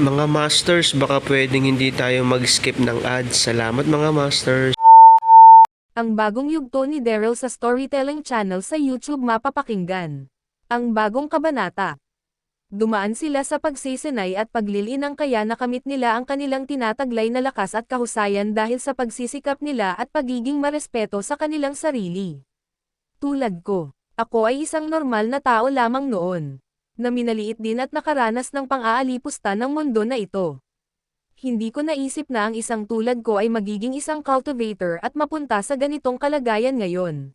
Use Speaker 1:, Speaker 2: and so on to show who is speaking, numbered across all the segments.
Speaker 1: Mga Masters, baka pwedeng hindi tayo mag-skip ng ads. Salamat mga Masters.
Speaker 2: Ang bagong yugto ni Daryl sa Storytelling Channel sa YouTube mapapakinggan. Ang bagong kabanata. Dumaan sila sa pagsisinay at paglilinang kaya nakamit nila ang kanilang tinataglay na lakas at kahusayan dahil sa pagsisikap nila at pagiging marespeto sa kanilang sarili. Tulad ko, ako ay isang normal na tao lamang noon, na minaliit din at nakaranas ng pang-aalipusta ng mundo na ito. Hindi ko naisip na ang isang tulad ko ay magiging isang cultivator at mapunta sa ganitong kalagayan ngayon.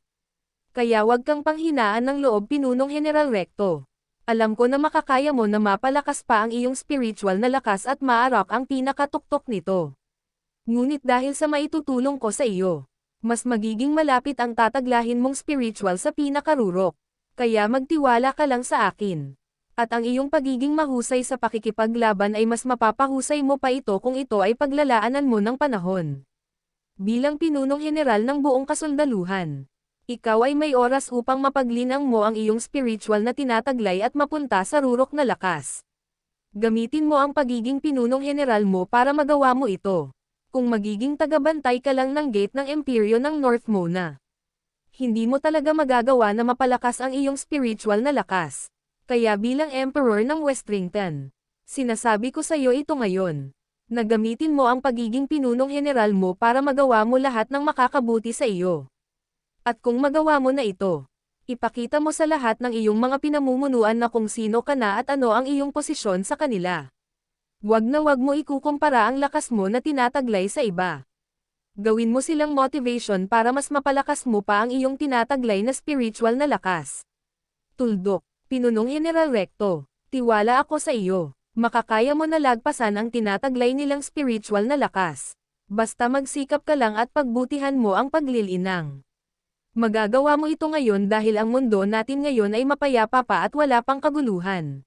Speaker 2: Kaya wag kang panghinaan ng loob pinunong General Recto. Alam ko na makakaya mo na mapalakas pa ang iyong spiritual na lakas at maarap ang pinakatuktok nito. Ngunit dahil sa maitutulong ko sa iyo, mas magiging malapit ang tataglahin mong spiritual sa pinakarurok. Kaya magtiwala ka lang sa akin. At ang iyong pagiging mahusay sa pakikipaglaban ay mas mapapahusay mo pa ito kung ito ay paglalaanan mo ng panahon. Bilang pinunong general ng buong kasundaluhan, ikaw ay may oras upang mapaglinang mo ang iyong spiritual na tinataglay at mapunta sa rurok na lakas. Gamitin mo ang pagiging pinunong general mo para magawa mo ito. Kung magiging tagabantay ka lang ng gate ng Imperyo ng North Mona. Hindi mo talaga magagawa na mapalakas ang iyong spiritual na lakas. Kaya bilang Emperor ng Westrington, sinasabi ko sa iyo ito ngayon. Na gamitin mo ang pagiging pinunong general mo para magawa mo lahat ng makakabuti sa iyo. At kung magawa mo na ito, ipakita mo sa lahat ng iyong mga pinamumunuan na kung sino ka na at ano ang iyong posisyon sa kanila. Huwag na huwag mo ikukumpara ang lakas mo na tinataglay sa iba. Gawin mo silang motivation para mas mapalakas mo pa ang iyong tinataglay na spiritual na lakas. Tuldok, Pinunong General Recto, tiwala ako sa iyo. Makakaya mo na lagpasan ang tinataglay nilang spiritual na lakas. Basta magsikap ka lang at pagbutihan mo ang paglilinang. Magagawa mo ito ngayon dahil ang mundo natin ngayon ay mapayapa pa at wala pang kaguluhan.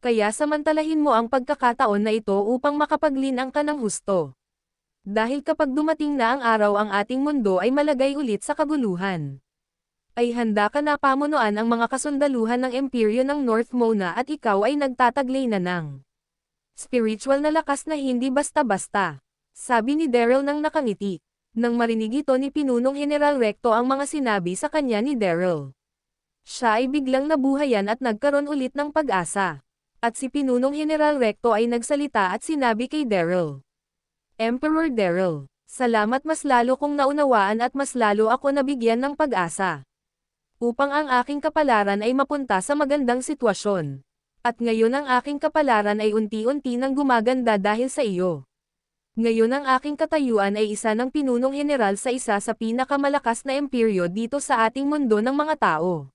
Speaker 2: Kaya samantalahin mo ang pagkakataon na ito upang makapaglinang ka ng husto. Dahil kapag dumating na ang araw ang ating mundo ay malagay ulit sa kaguluhan ay handa ka na pamunuan ang mga kasundaluhan ng Imperyo ng North Mona at ikaw ay nagtataglay na ng spiritual na lakas na hindi basta-basta. Sabi ni Daryl nang nakangiti. Nang marinig ito ni Pinunong General Recto ang mga sinabi sa kanya ni Daryl. Siya ay biglang nabuhayan at nagkaroon ulit ng pag-asa. At si Pinunong General Recto ay nagsalita at sinabi kay Daryl. Emperor Daryl, salamat mas lalo kong naunawaan at mas lalo ako nabigyan ng pag-asa upang ang aking kapalaran ay mapunta sa magandang sitwasyon. At ngayon ang aking kapalaran ay unti-unti nang gumaganda dahil sa iyo. Ngayon ang aking katayuan ay isa ng pinunong general sa isa sa pinakamalakas na imperyo dito sa ating mundo ng mga tao.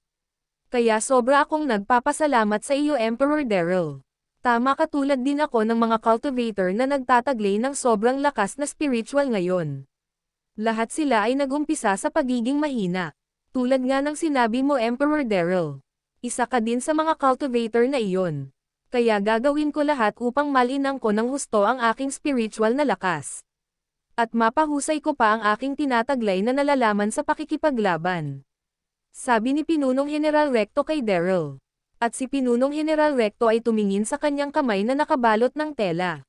Speaker 2: Kaya sobra akong nagpapasalamat sa iyo Emperor Daryl. Tama katulad din ako ng mga cultivator na nagtataglay ng sobrang lakas na spiritual ngayon. Lahat sila ay nagumpisa sa pagiging mahina. Tulad nga ng sinabi mo Emperor Daryl. Isa ka din sa mga cultivator na iyon. Kaya gagawin ko lahat upang malinang ko ng husto ang aking spiritual na lakas. At mapahusay ko pa ang aking tinataglay na nalalaman sa pakikipaglaban. Sabi ni Pinunong General Recto kay Daryl. At si Pinunong General Recto ay tumingin sa kanyang kamay na nakabalot ng tela.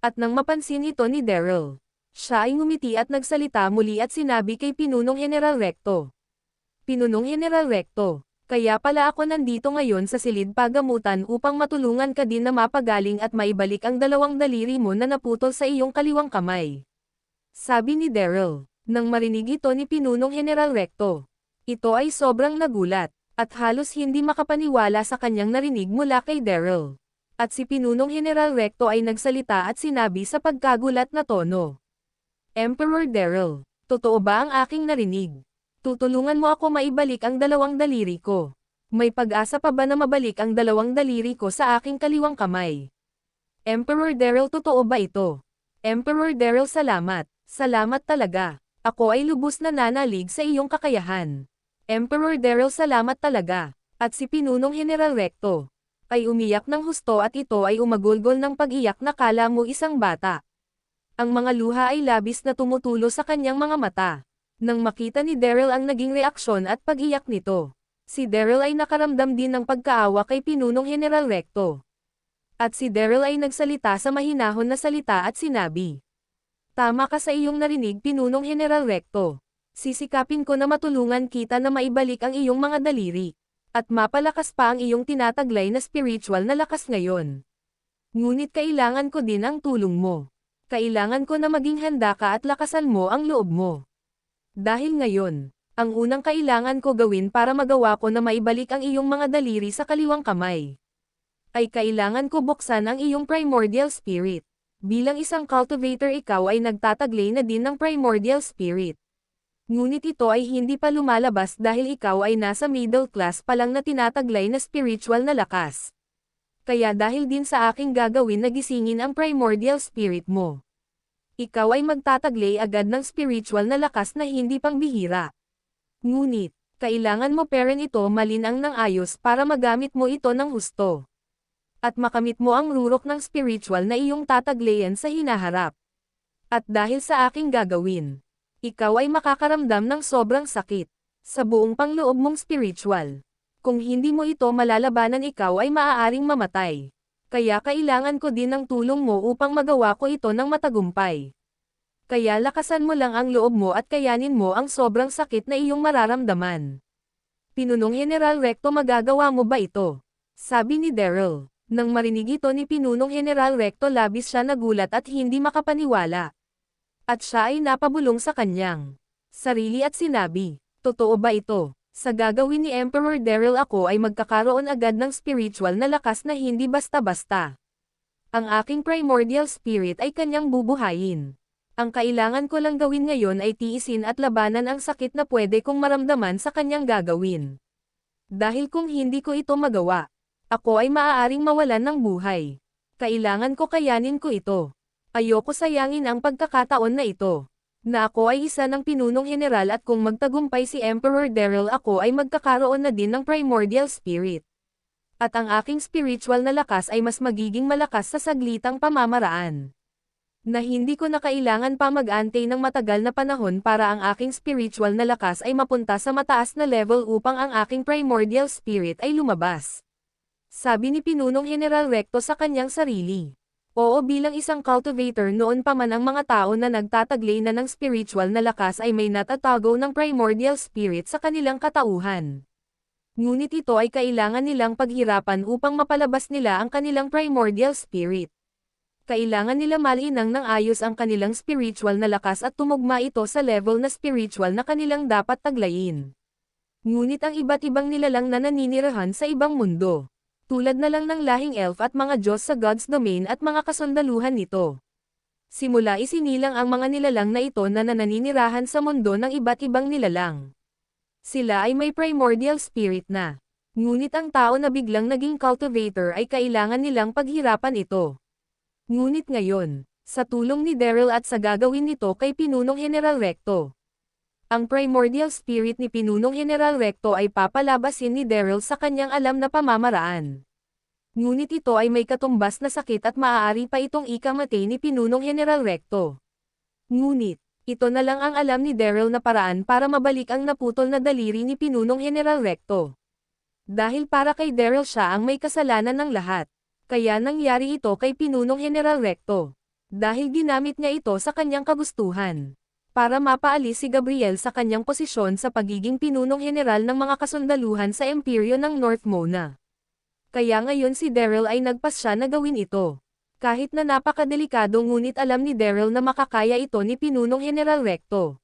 Speaker 2: At nang mapansin ito ni Daryl, siya ay ngumiti at nagsalita muli at sinabi kay Pinunong General Recto. Pinunong General Recto, Kaya pala ako nandito ngayon sa silid pagamutan upang matulungan ka din na mapagaling at maibalik ang dalawang daliri mo na naputol sa iyong kaliwang kamay. Sabi ni Daryl, nang marinig ito ni Pinunong General Recto. Ito ay sobrang nagulat, at halos hindi makapaniwala sa kanyang narinig mula kay Daryl. At si Pinunong General Recto ay nagsalita at sinabi sa pagkagulat na tono. Emperor Daryl, totoo ba ang aking narinig? Tutulungan mo ako maibalik ang dalawang daliri ko. May pag-asa pa ba na mabalik ang dalawang daliri ko sa aking kaliwang kamay? Emperor Daryl totoo ba ito? Emperor Daryl salamat, salamat talaga. Ako ay lubos na nanalig sa iyong kakayahan. Emperor Daryl salamat talaga. At si Pinunong General Recto ay umiyak ng husto at ito ay umagulgol ng pag-iyak na kala mo isang bata. Ang mga luha ay labis na tumutulo sa kanyang mga mata. Nang makita ni Daryl ang naging reaksyon at pag-iyak nito, si Daryl ay nakaramdam din ng pagkaawa kay Pinunong General Recto. At si Daryl ay nagsalita sa mahinahon na salita at sinabi, Tama ka sa iyong narinig Pinunong General Recto. Sisikapin ko na matulungan kita na maibalik ang iyong mga daliri. At mapalakas pa ang iyong tinataglay na spiritual na lakas ngayon. Ngunit kailangan ko din ang tulong mo. Kailangan ko na maging handa ka at lakasan mo ang loob mo. Dahil ngayon, ang unang kailangan ko gawin para magawa ko na maibalik ang iyong mga daliri sa kaliwang kamay, ay kailangan ko buksan ang iyong primordial spirit. Bilang isang cultivator ikaw ay nagtataglay na din ng primordial spirit. Ngunit ito ay hindi pa lumalabas dahil ikaw ay nasa middle class pa lang na tinataglay na spiritual na lakas. Kaya dahil din sa aking gagawin na gisingin ang primordial spirit mo. Ikaw ay magtataglay agad ng spiritual na lakas na hindi pang bihira. Ngunit, kailangan mo peren ito malinang ng ayos para magamit mo ito ng husto. At makamit mo ang rurok ng spiritual na iyong tataglayan sa hinaharap. At dahil sa aking gagawin, ikaw ay makakaramdam ng sobrang sakit sa buong pangloob mong spiritual. Kung hindi mo ito malalabanan ikaw ay maaaring mamatay. Kaya kailangan ko din ng tulong mo upang magawa ko ito ng matagumpay. Kaya lakasan mo lang ang loob mo at kayanin mo ang sobrang sakit na iyong mararamdaman. Pinunong General Recto magagawa mo ba ito? Sabi ni Daryl. Nang marinig ito ni Pinunong General Recto labis siya nagulat at hindi makapaniwala. At siya ay napabulong sa kanyang sarili at sinabi, Totoo ba ito? Sa gagawin ni Emperor Daryl ako ay magkakaroon agad ng spiritual na lakas na hindi basta-basta. Ang aking primordial spirit ay kanyang bubuhayin. Ang kailangan ko lang gawin ngayon ay tiisin at labanan ang sakit na pwede kong maramdaman sa kanyang gagawin. Dahil kung hindi ko ito magawa, ako ay maaaring mawalan ng buhay. Kailangan ko kayanin ko ito. Ayoko sayangin ang pagkakataon na ito. Na ako ay isa ng pinunong general at kung magtagumpay si Emperor Daryl ako ay magkakaroon na din ng primordial spirit. At ang aking spiritual na lakas ay mas magiging malakas sa saglitang pamamaraan. Na hindi ko na kailangan pa mag-antay ng matagal na panahon para ang aking spiritual na lakas ay mapunta sa mataas na level upang ang aking primordial spirit ay lumabas. Sabi ni Pinunong General Recto sa kanyang sarili. Oo bilang isang cultivator noon pa man ang mga tao na nagtataglay na ng spiritual na lakas ay may natatago ng primordial spirit sa kanilang katauhan. Ngunit ito ay kailangan nilang paghirapan upang mapalabas nila ang kanilang primordial spirit. Kailangan nila malinang ng ayos ang kanilang spiritual na lakas at tumugma ito sa level na spiritual na kanilang dapat taglayin. Ngunit ang iba't ibang nilalang na naninirahan sa ibang mundo tulad na lang ng lahing elf at mga Diyos sa God's domain at mga kasundaluhan nito. Simula isinilang ang mga nilalang na ito na nananinirahan sa mundo ng iba't ibang nilalang. Sila ay may primordial spirit na. Ngunit ang tao na biglang naging cultivator ay kailangan nilang paghirapan ito. Ngunit ngayon, sa tulong ni Daryl at sa gagawin nito kay Pinunong General Recto, ang primordial spirit ni Pinunong General Recto ay papalabasin ni Daryl sa kanyang alam na pamamaraan. Ngunit ito ay may katumbas na sakit at maaari pa itong ikamatay ni Pinunong General Recto. Ngunit, ito na lang ang alam ni Daryl na paraan para mabalik ang naputol na daliri ni Pinunong General Recto. Dahil para kay Daryl siya ang may kasalanan ng lahat. Kaya nangyari ito kay Pinunong General Recto. Dahil ginamit niya ito sa kanyang kagustuhan. Para mapaalis si Gabriel sa kanyang posisyon sa pagiging pinunong general ng mga kasundaluhan sa imperyo ng North Mona. Kaya ngayon si Daryl ay nagpasya na gawin ito. Kahit na napakadelikado ngunit alam ni Daryl na makakaya ito ni Pinunong General Recto.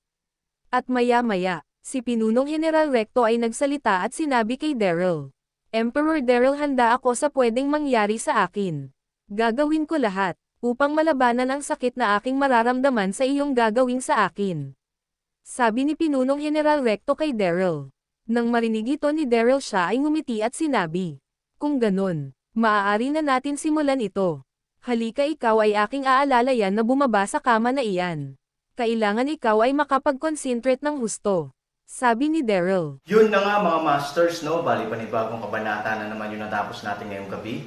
Speaker 2: At maya-maya, si Pinunong General Recto ay nagsalita at sinabi kay Daryl. Emperor Daryl handa ako sa pwedeng mangyari sa akin. Gagawin ko lahat, upang malabanan ang sakit na aking mararamdaman sa iyong gagawin sa akin. Sabi ni Pinunong General Recto kay Daryl. Nang marinig ito ni Daryl siya ay ngumiti at sinabi. Kung ganon, maaari na natin simulan ito. Halika ikaw ay aking aalalayan na bumaba sa kama na iyan. Kailangan ikaw ay makapag-concentrate ng husto. Sabi ni Daryl.
Speaker 3: Yun na nga mga masters, no? Bali panibagong kabanata na naman yung natapos natin ngayong gabi.